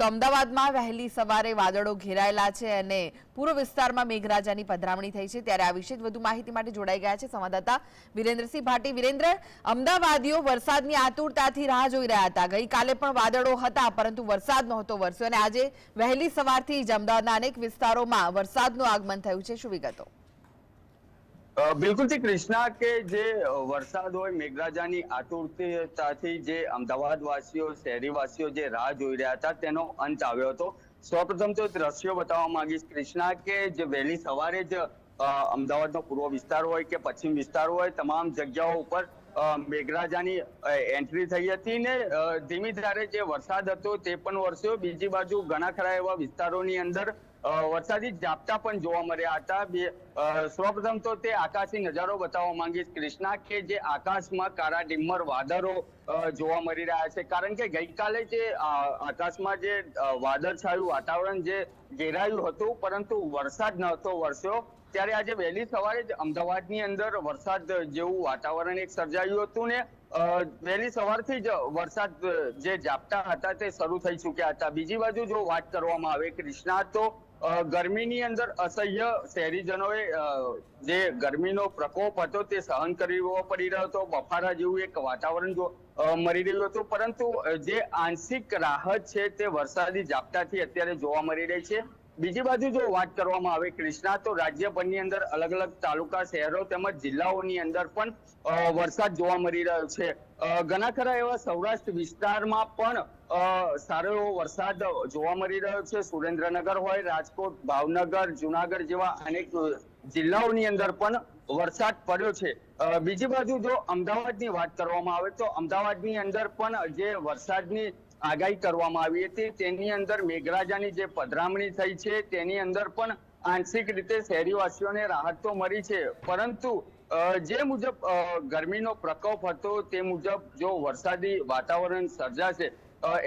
તો અમદાવાદમાં વહેલી સવારે વાદળો ઘેરાયેલા છે અને પૂર્વ વિસ્તારમાં મેઘરાજાની પધરામણી થઈ છે. ત્યારે આ વિશે વધુ માહિતી માટે જોડાઈ ગયા છે સંવાદદાતા વિરેન્દ્રસિંહ ભાટી. વિરેન્દ્ર, અમદાવાદીઓ વરસાદની આતુરતાથી રાહ જોઈ રહ્યા હતા. ગઈકાલે પણ વાદળો હતા, પરંતુ વરસાદ નહોતો વરસ્યો અને આજે વહેલી સવારથી જ અમદાવાદના અનેક વિસ્તારોમાં વરસાદનું આગમન થયું છે. શું વિગતો? બિલકુલથી કૃષ્ણા કે જે વરસાદ હોય મેઘરાજાની આતુરતાથી જે અમદાવાદ વાસીઓ શહેરી જે રાહ જોઈ રહ્યા હતા, તેનો અંત આવ્યો હતો. સૌપ્રથમ તો દ્રશ્યો બતાવવા માંગીશ. કૃષ્ણા કે જે વહેલી સવારે જ અમદાવાદનો પૂર્વ વિસ્તાર હોય કે પશ્ચિમ વિસ્તાર હોય, તમામ જગ્યાઓ ઉપર મેઘરાજાની એન્ટ્રી થઈ હતી ને ધીમી ધારે જે વરસાદ હતો તે પણ વરસ્યો. બીજી બાજુ ઘણા ખરા એવા વિસ્તારોની અંદર વરસાદી ઝાપટા પણ જોવા મળ્યા હતા. બે સૌપ્રથમ તો તે આકાશી નજારો બતાવવા માંગીશ. કૃષ્ણા, કે જે આકાશમાં કાળા ડિમ્મર વાદળો જોવા મળી રહ્યા છે? કારણ કે ગઈકાલે જે આકાશમાં જે વાદળ વાદળછાયું વાતાવરણ જે ઘેરાયું હતું, પરંતુ વરસાદ નહોતો વરસ્યો. ત્યારે આજે વહેલી સવારે જ અમદાવાદની અંદર વરસાદ જેવું વાતાવરણ એક સર્જાયું હતું ને વહેલી સવારથી જ વરસાદ જે ઝાપટા હતા તે શરૂ થઈ ચૂક્યા હતા. બીજી બાજુ જો વાત કરવામાં આવે કૃષ્ણા, તો ગરમીની અંદર અસહ્ય શહેરીજનોએ જે ગરમીનો પ્રકોપ હતો તે સહન કરવો પડી રહ્યો હતો. બફારા જેવું એક વાતાવરણ જો મળી રહ્યું હતું. પરંતુ જે આંશિક રાહત છે તે વરસાદી ઝાપટાથી અત્યારે જોવા મળી રહી છે. બીજી બાજુ જો વાત કરવામાં આવે, કૃષ્ણા, તો રાજ્યભરની અંદર અલગ અલગ તાલુકા, શહેરો તેમજ જિલ્લાઓની અંદર પણ વરસાદ જોવા મળી રહ્યો છે. ઘણા ખરા એવા સૌરાષ્ટ્ર વિસ્તારમાં પણ સારો એવો વરસાદ જોવા મળી રહ્યો છે. સુરેન્દ્રનગર હોય, રાજકોટ, ભાવનગર, જુનાગઢ જેવા અનેક જિલ્લાઓની અંદર પણ વરસાદ પડ્યો છે. બીજી બાજુ જો અમદાવાદની વાત કરવામાં આવે, તો અમદાવાદની અંદર પણ જે વરસાદની આગાહી કરવામાં આવી હતી. તેની અંદર મેઘરાજાની જે પધરામણી થઈ છે, તેની અંદર પણ આંશિક રીતે શહેરીવાસીઓને રાહત તો મળી છે. પરંતુ જે મુજબ ગરમીનો પ્રકોપ હતો, તે મુજબ જો વરસાદી વાતાવરણ સર્જાશે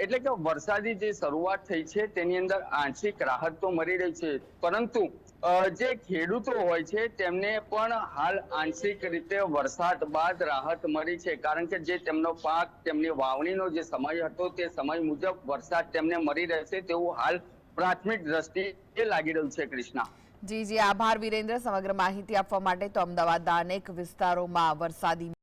એટલે કે વરસાદી જે શરૂઆત થઈ છે, તેની અંદર આંશિક રાહત તો મળી રહી છે. પરંતુ જે ખેડૂતો હોય છે, તેમને પણ હાલ આંશિક રીતે વરસાદ બાદ રાહત મળી છે. કારણ કે જે તેમનો પાક, તેમની વાવણીનો જે સમય હતો, તે સમય મુજબ વરસાદ તેમને મળી રહેશે તેવું હાલ પ્રાથમિક દ્રષ્ટિએ લાગી રહ્યું છે, કૃષ્ણા. જી જી. આભાર, વિરેન્દ્ર. સમગ્ર માહિતી આપવા માટે તો અમદાવાદના અનેક વિસ્તારોમાં વરસાદી